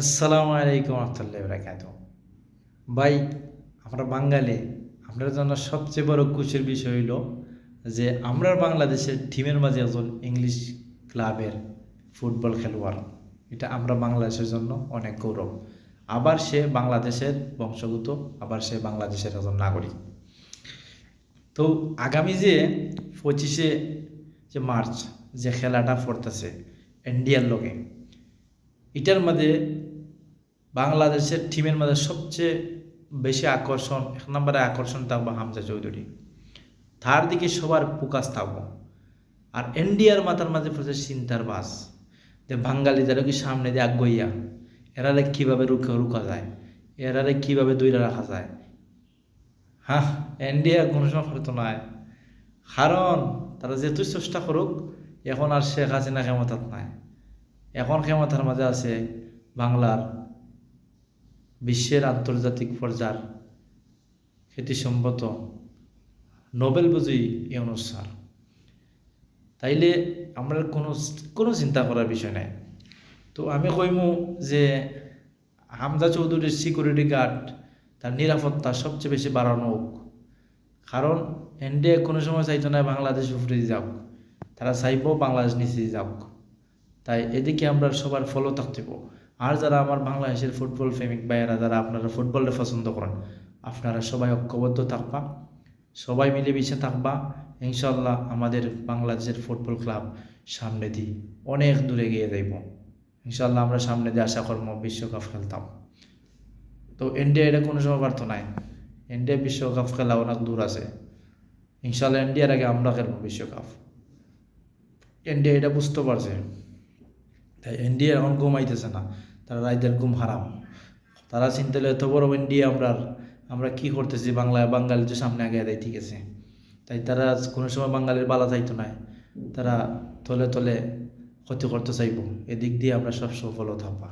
আসসালামু আলাইকুম রহমতুল্লাহ বরাকাত ভাই, আমরা বাঙালি আপনার জন্য সবচেয়ে বড় খুশির বিষয় হইল যে আমরা বাংলাদেশের টিমের মাঝে একজন ইংলিশ ক্লাবের ফুটবল খেলোয়াড়। এটা আমরা বাংলাদেশের জন্য অনেক গৌরব। আবার সে বাংলাদেশের বংশগত আবার সে বাংলাদেশের একজন নাগরিক। তো আগামী যে পঁচিশে যে মার্চ যে খেলাটা পড়তেছে ইন্ডিয়ার লগে এটার মধ্যে বাংলাদেশের টিমের মধ্যে সবচেয়ে বেশি আকর্ষণ, এক নম্বরে আকর্ষণ থাকব হামজা চৌধুরী। তার দিকে সবার ফোকাস থাকব। আর ইন্ডিয়ার মাথার মাঝে পড়ছে চিন্তার বাস। যে বাঙালি যারা কি সামনে দিয়ে আগুইয়া এরারে কীভাবে রুখা রুখা যায়? এরারে কীভাবে দইরা রাখা যায়? হ্যাঁ ইন্ডিয়া কোনো সময় পারতো নয় কারণ তারা যেহেতু চেষ্টা করুক, এখন আর শেখ হাসিনা ক্ষমতাত নাই। এখন ক্ষমতার মাঝে আছে বাংলার বিশ্বের আন্তর্জাতিক পর্যায়ের খ্যাতিসম্মত নোবেল বুঝি ইউনুস স্যার তাইলে আমরা কোনো কোনো চিন্তা করার বিষয় নাই। তো আমি কইমু যে হামজা চৌধুরীর সিকিউরিটি গার্ড তার নিরাপত্তা সবচেয়ে বেশি বাড়ানো হোক। কারণ ইন্ডিয়া কোনো সময় চাইতো না বাংলাদেশ উপরে যাওক তারা চাইব বাংলাদেশ নিচে যাওক তাই এদিকে আমরা সবার ফলো থাকতেব। আর যারা আমার বাংলাদেশের ফুটবল প্রেমিক ভাইয়েরা, যারা আপনারা ফুটবলটা পছন্দ করেন, আপনারা সবাই ঐক্যবদ্ধ থাকবা, সবাই মিলেমিশে থাকবা। ইনশাল্লাহ আমাদের বাংলাদেশের ফুটবল ক্লাব সামনে দিয়ে অনেক দূরে গিয়ে যাইব। ইনশাল্লাহ আমরা সামনে দিয়ে আশা কর্ম বিশ্বকাপ খেলতাম। তো ইন্ডিয়া এটা কোনো সময় পারতো নাই। ইন্ডিয়া বিশ্বকাপ খেলা অনেক দূর আছে। ইনশাল্লাহ ইন্ডিয়ার আগে আমরা খেলব বিশ্বকাপ। ইন্ডিয়া এটা বুঝতে পারছে। তাই ইন্ডিয়া এখন ঘুমাইতেছে না। তারা রাইতের ঘুম হারাম। তারা চিন্তা এত বড় ইন্ডিয়া আমরা আমরা কি করতেছি? বাংলা বাঙালিদের সামনে আগে দেয়, ঠিক আছে? তাই তারা কোনো সময় বাঙালির বালা চাইতো না। তারা তলে তলে ক্ষতি করতে চাইব। এদিক দিয়ে আমরা সব সফল থাকবা